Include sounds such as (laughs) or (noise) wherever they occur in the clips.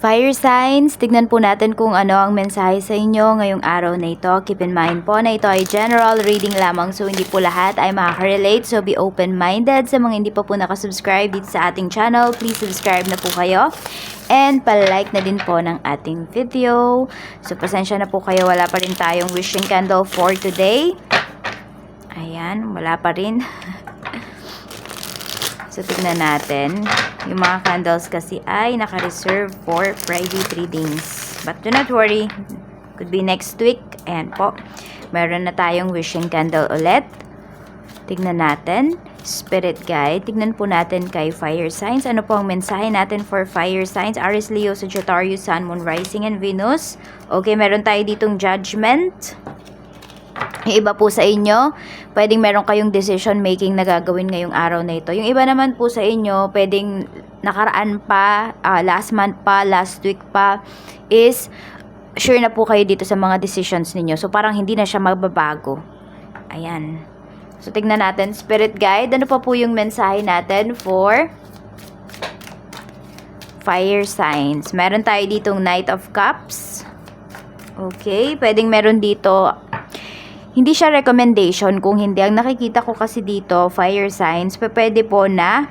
Fire signs, tignan po natin kung ano ang mensahe sa inyo ngayong araw na ito. Keep in mind po na ito ay general reading lamang so hindi po lahat ay makaka-relate. So be open-minded sa mga hindi pa po nakasubscribe dito sa ating channel. Please subscribe na po kayo. And palike na din po ng ating video. So pasensya na po kayo, wala pa rin tayong wishing candle for today. Ayan, wala pa rin. (laughs) So, tignan natin. Yung mga candles kasi ay naka-reserve for private readings. But do not worry. Could be next week. Ayan po. Meron na tayong wishing candle ulit. Tignan natin. Spirit guide. Tignan po natin kay fire signs. Ano po ang mensahe natin for fire signs? Aries, Leo, Sagittarius, Sun, Moon, Rising, and Venus. Okay, meron tayo ditong judgment. Yung (laughs) iba po sa inyo, pwedeng meron kayong decision making na gagawin ngayong araw na ito. Yung iba naman po sa inyo, pwedeng nakaraan pa, ah, last month pa, last week pa, is sure na po kayo dito sa mga decisions ninyo. So, parang hindi na siya magbabago. Ayan. So, tignan natin. Spirit guide, ano pa po yung mensahe natin for fire signs? Meron tayo ditong Knight of Cups. Okay, pwedeng meron dito hindi siya recommendation kung hindi. Ang nakikita ko kasi dito, fire signs, pwede po na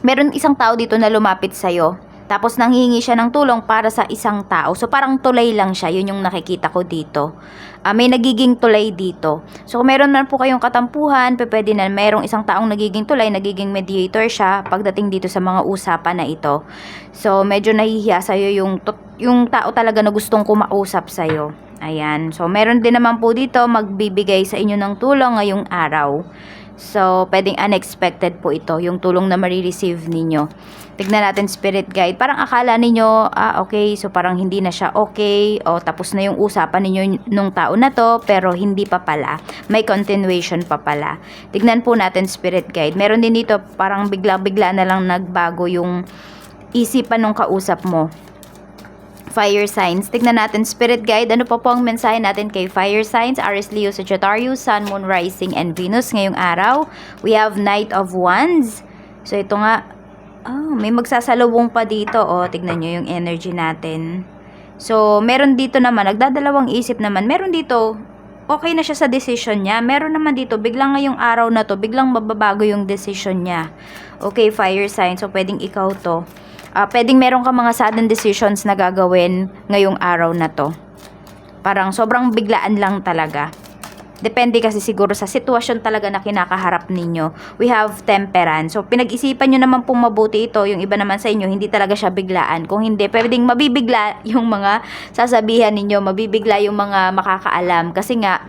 meron isang tao dito na lumapit sa'yo. Tapos nanghihingi siya ng tulong para sa isang tao. So parang tulay lang siya. Yun yung nakikita ko dito. Ah, may nagiging tulay dito. So kung meron man po kayong katampuhan, pwede na merong isang taong nagiging tulay, nagiging mediator siya pagdating dito sa mga usapan na ito. So medyo nahihiya sa'yo yung, yung tao talaga na gustong kumausap sa'yo. Ayan. So, meron din naman po dito magbibigay sa inyo ng tulong ngayong araw. So, pwedeng unexpected po ito, yung tulong na marireceive ninyo. Tignan natin spirit guide. Parang akala ninyo, ah, okay, so parang hindi na siya okay, o tapos na yung usapan ninyo nung tao na to, pero hindi pa pala. May continuation pa pala. Tignan po natin spirit guide. Meron din dito, parang bigla-bigla na lang nagbago yung isipan nung kausap mo fire signs. Tignan natin, spirit guide. Ano pa po ang mensahe natin kay fire signs? Aries, Leo, Sagittarius, Sun, Moon, Rising, and Venus ngayong araw. We have Knight of Wands. So, ito nga. Oh, may magsasalubong pa dito. Oh, tignan nyo yung energy natin. So, meron dito naman, nagdadalawang isip naman. Meron dito, okay na siya sa decision niya. Meron naman dito, biglang ngayong araw na to, biglang mababago yung decision niya. Okay, fire sign. So, pwedeng ikaw to ah pwedeng meron ka mga sudden decisions na gagawin ngayong araw na to. Parang sobrang biglaan lang talaga. Depende kasi siguro sa sitwasyon talaga na kinakaharap ninyo. We have temperance. So, pinag-isipan nyo naman pong mabuti ito. Yung iba naman sa inyo, hindi talaga siya biglaan. Kung hindi, pwedeng mabibigla (laughs) yung mga sasabihan ninyo, mabibigla yung mga makakaalam. Kasi nga,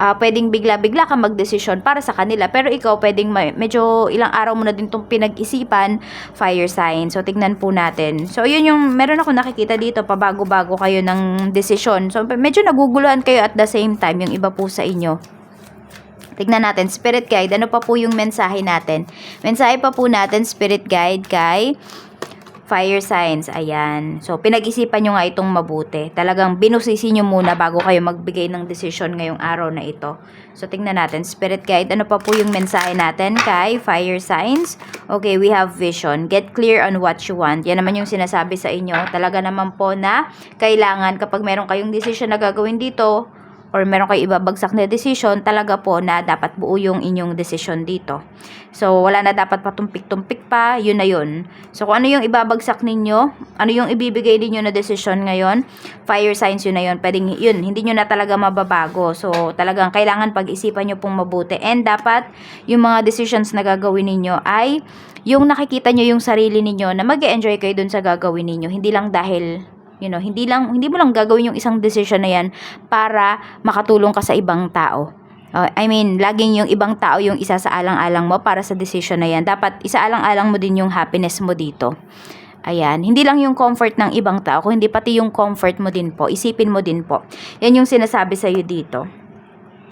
ah, pwedeng bigla-bigla ka magdesisyon para sa kanila. Pero ikaw, pwedeng may, medyo ilang araw mo na din itong pinag-isipan, fire sign. So, tignan po natin. So, yun yung, meron ako nakikita dito, pabago-bago kayo ng desisyon. So, medyo naguguluhan kayo at the same time, yung iba po sa inyo. Tignan natin, spirit guide, ano pa po yung mensahe natin? Mensahe pa po natin, spirit guide kay fire signs, ayan. So, pinag-isipan nyo nga itong mabuti. Talagang binusisi nyo muna bago kayo magbigay ng decision ngayong araw na ito. So, tingnan natin. Spirit guide, ano pa po yung mensahe natin kay fire signs? Okay, we have vision. Get clear on what you want. Yan naman yung sinasabi sa inyo. Talaga naman po na kailangan kapag meron kayong decision na gagawin dito, or meron kayo ibabagsak na decision, talaga po na dapat buo yung inyong decision dito. So, wala na dapat patumpik-tumpik pa, yun na yun. So, kung ano yung ibabagsak ninyo, ano yung ibibigay ninyo na decision ngayon, fire signs yun na yun, pwedeng yun, hindi nyo na talaga mababago. So, talagang kailangan pag-isipan nyo pong mabuti. And dapat, yung mga decisions na gagawin ninyo ay yung nakikita nyo yung sarili ninyo na mag enjoy kayo dun sa gagawin ninyo. Hindi lang dahil You know, hindi lang hindi mo lang gagawin yung isang decision na yan para makatulong ka sa ibang tao. Uh, I mean, laging yung ibang tao yung isa sa alang-alang mo para sa decision na yan. Dapat isaalang-alang mo din yung happiness mo dito. Ayan, hindi lang yung comfort ng ibang tao, kundi pati yung comfort mo din po. Isipin mo din po. Yan yung sinasabi sa iyo dito.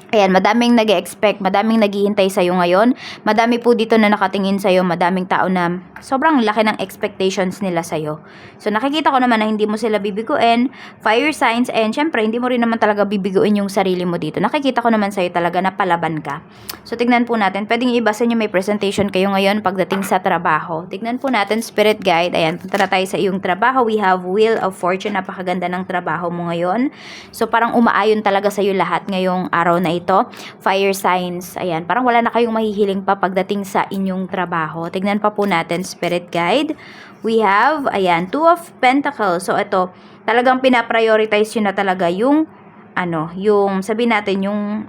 Ayan, madaming nag expect madaming naghihintay sa'yo ngayon. Madami po dito na nakatingin sa'yo, madaming tao na sobrang laki ng expectations nila sa'yo. So, nakikita ko naman na hindi mo sila bibiguin, fire signs, and syempre, hindi mo rin naman talaga bibiguin yung sarili mo dito. Nakikita ko naman sa'yo talaga na palaban ka. So, tignan po natin. Pwedeng iba sa inyo may presentation kayo ngayon pagdating sa trabaho. Tignan po natin, Spirit Guide. Ayan, punta na tayo sa iyong trabaho. We have Wheel of Fortune. Napakaganda ng trabaho mo ngayon. So, parang umaayon talaga sa'yo lahat ngayong araw na ito. Fire signs. Ayan, parang wala na kayong mahihiling pa pagdating sa inyong trabaho. Tignan pa po natin, Spirit Guide. We have, ayan, Two of Pentacles. So, ito, talagang pinaprioritize yun na talaga yung, ano, yung, sabi natin, yung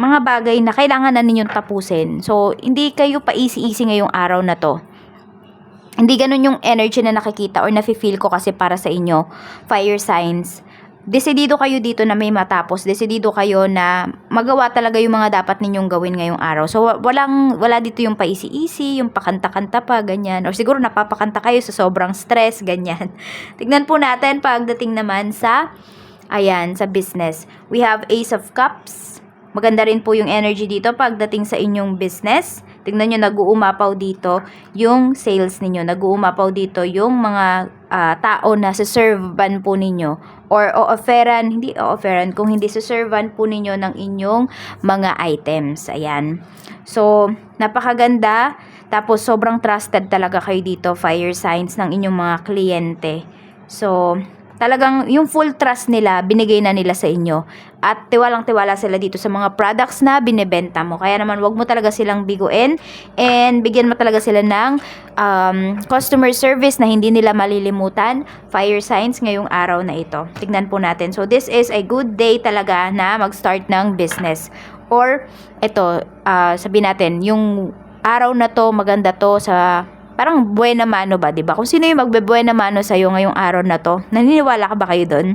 mga bagay na kailangan na ninyong tapusin. So, hindi kayo pa easy-easy ngayong araw na to. Hindi ganun yung energy na nakikita or nafe-feel ko kasi para sa inyo, fire signs. Desidido kayo dito na may matapos. Desidido kayo na magawa talaga yung mga dapat ninyong gawin ngayong araw. So, wa- walang, wala dito yung pa-easy-easy, yung pakanta-kanta pa, ganyan. Or siguro napapakanta kayo sa sobrang stress, (laughs) ganyan. Tignan po natin pagdating naman sa, ayan, sa business. We have Ace of Cups. Maganda rin po yung energy dito pagdating sa inyong business. Tingnan nyo, nag-uumapaw dito yung sales ninyo. Nag-uumapaw dito yung mga ah, tao na servan po ninyo. Or o-offeran, hindi o-offeran, kung hindi servan po ninyo ng inyong mga items. Ayan. So, napakaganda. Tapos, sobrang trusted talaga kayo dito, fire signs ng inyong mga kliyente. So, talagang yung full trust nila, binigay na nila sa inyo. At tiwalang-tiwala sila dito sa mga products na binebenta mo. Kaya naman, wag mo talaga silang biguin and bigyan mo talaga sila ng um, customer service na hindi nila malilimutan. Fire signs ngayong araw na ito. Tignan po natin. So, this is a good day talaga na mag-start ng business. Or, ito, ah, sabi natin, yung araw na to, maganda to sa parang buena mano ba, 'di ba? Kung sino yung magbe-buena mano sa ngayong araw na to, naniniwala ka ba kayo doon?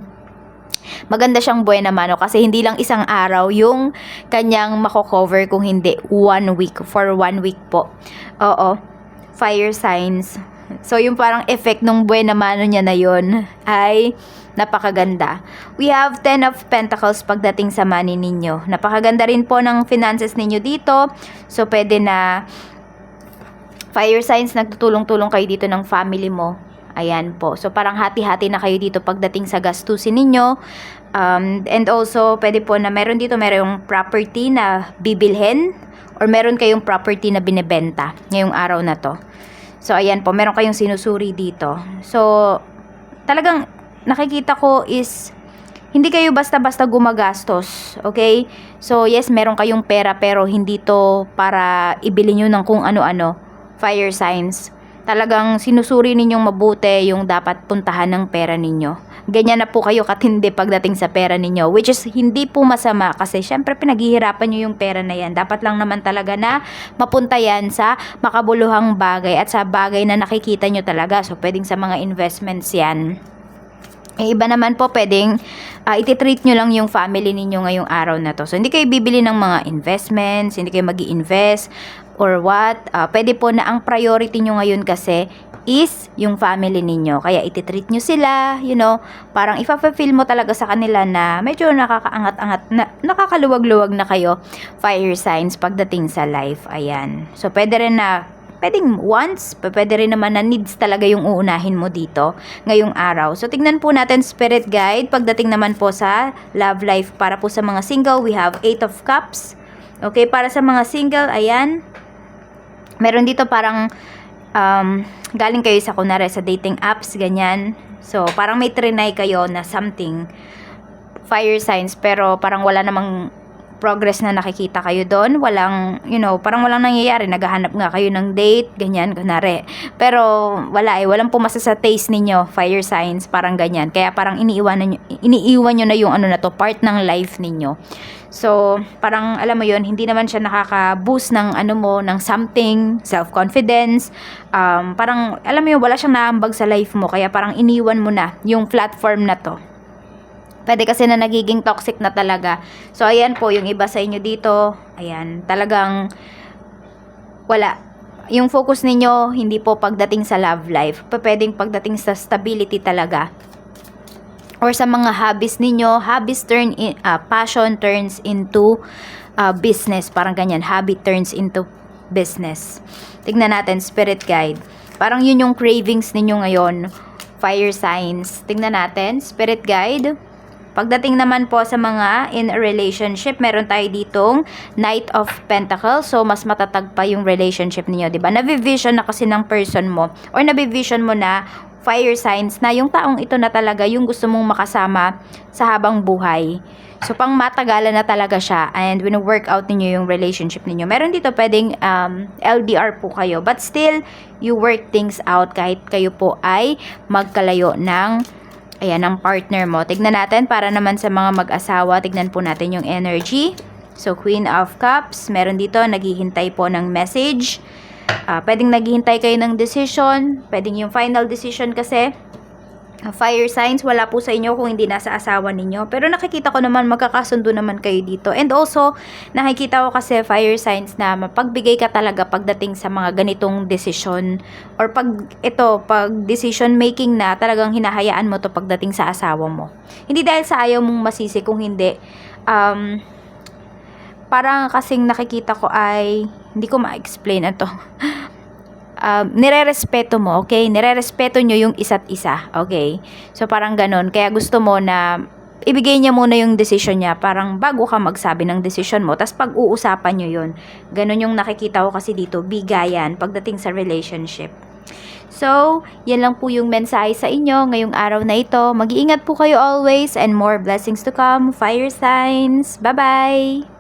Maganda siyang buena mano kasi hindi lang isang araw yung kanyang mako-cover kung hindi one week for one week po. Oo. Fire signs. So yung parang effect nung buena mano niya na yon ay napakaganda. We have 10 of Pentacles pagdating sa money ninyo. Napakaganda rin po ng finances ninyo dito. So pwede na fire signs, nagtutulong-tulong kayo dito ng family mo. Ayan po. So, parang hati-hati na kayo dito pagdating sa gastusin ninyo. Um, and also, pwede po na meron dito, meron property na bibilhin or meron kayong property na binebenta ngayong araw na to. So, ayan po. Meron kayong sinusuri dito. So, talagang nakikita ko is hindi kayo basta-basta gumagastos, okay? So, yes, meron kayong pera pero hindi to para ibili nyo ng kung ano-ano fire signs. Talagang sinusuri ninyong mabuti yung dapat puntahan ng pera ninyo. Ganyan na po kayo katindi pagdating sa pera ninyo. Which is hindi po masama kasi syempre pinaghihirapan nyo yung pera na yan. Dapat lang naman talaga na mapunta yan sa makabuluhang bagay at sa bagay na nakikita nyo talaga. So pwedeng sa mga investments yan. Eh, iba naman po, pwedeng uh, ititreat nyo lang yung family ninyo ngayong araw na to. So, hindi kayo bibili ng mga investments, hindi kayo mag invest or what. Uh, pwede po na ang priority nyo ngayon kasi is yung family ninyo. Kaya ititreat nyo sila, you know, parang ipa-feel mo talaga sa kanila na medyo nakakaangat-angat, na, nakakaluwag-luwag na kayo fire signs pagdating sa life. Ayan. So, pwede rin na pwedeng once, pwede rin naman na needs talaga yung uunahin mo dito ngayong araw. So, tignan po natin Spirit Guide. Pagdating naman po sa love life para po sa mga single, we have 8 of Cups. Okay, para sa mga single, ayan. Meron dito parang um, galing kayo sa kunwari sa dating apps, ganyan. So, parang may trinay kayo na something fire signs pero parang wala namang progress na nakikita kayo doon. Walang, you know, parang walang nangyayari. Naghahanap nga kayo ng date, ganyan, kunwari. Pero wala eh, walang pumasa sa taste ninyo, fire signs, parang ganyan. Kaya parang iniiwanan nyo, iniiwan nyo na yung ano na to, part ng life ninyo. So, parang alam mo yon hindi naman siya nakaka-boost ng ano mo, ng something, self-confidence. Um, parang, alam mo yun, wala siyang naambag sa life mo. Kaya parang iniwan mo na yung platform na to. Pwede kasi na nagiging toxic na talaga. So, ayan po, yung iba sa inyo dito, ayan, talagang wala. Yung focus ninyo, hindi po pagdating sa love life. Pwedeng pagdating sa stability talaga. Or sa mga hobbies ninyo, hobbies turn in, ah, passion turns into uh, business. Parang ganyan, habit turns into business. Tignan natin, spirit guide. Parang yun yung cravings ninyo ngayon. Fire signs. Tignan natin, spirit guide. Pagdating naman po sa mga in a relationship, meron tayo ditong Knight of Pentacles. So, mas matatag pa yung relationship niyo, di ba? Nabivision na kasi ng person mo or nabivision mo na fire signs na yung taong ito na talaga yung gusto mong makasama sa habang buhay. So, pang matagalan na talaga siya and wino-work out ninyo yung relationship ninyo. Meron dito pwedeng um, LDR po kayo but still, you work things out kahit kayo po ay magkalayo ng Ayan, ang partner mo. Tignan natin para naman sa mga mag-asawa. Tignan po natin yung energy. So, Queen of Cups. Meron dito, naghihintay po ng message. Ah, pwedeng naghihintay kayo ng decision. Pwedeng yung final decision kasi. Ah, Fire signs, wala po sa inyo kung hindi nasa asawa ninyo. Pero nakikita ko naman, magkakasundo naman kayo dito. And also, nakikita ko kasi fire signs na mapagbigay ka talaga pagdating sa mga ganitong decision. Or pag ito, pag decision making na, talagang hinahayaan mo to pagdating sa asawa mo. Hindi dahil sa ayaw mong masisi kung hindi. Um, parang kasing nakikita ko ay, hindi ko ma-explain ito. (laughs) um, nire-respeto mo, okay? Nire-respeto nyo yung isa't isa, okay? So, parang ganun. Kaya gusto mo na ibigay niya muna yung decision niya. Parang bago ka magsabi ng decision mo tapos pag-uusapan nyo yun. Ganun yung nakikita ko kasi dito bigayan pagdating sa relationship. So yan lang po yung mensahe sa inyo ngayong araw na ito. Mag-iingat po kayo always and more blessings to come. Fire signs. Bye bye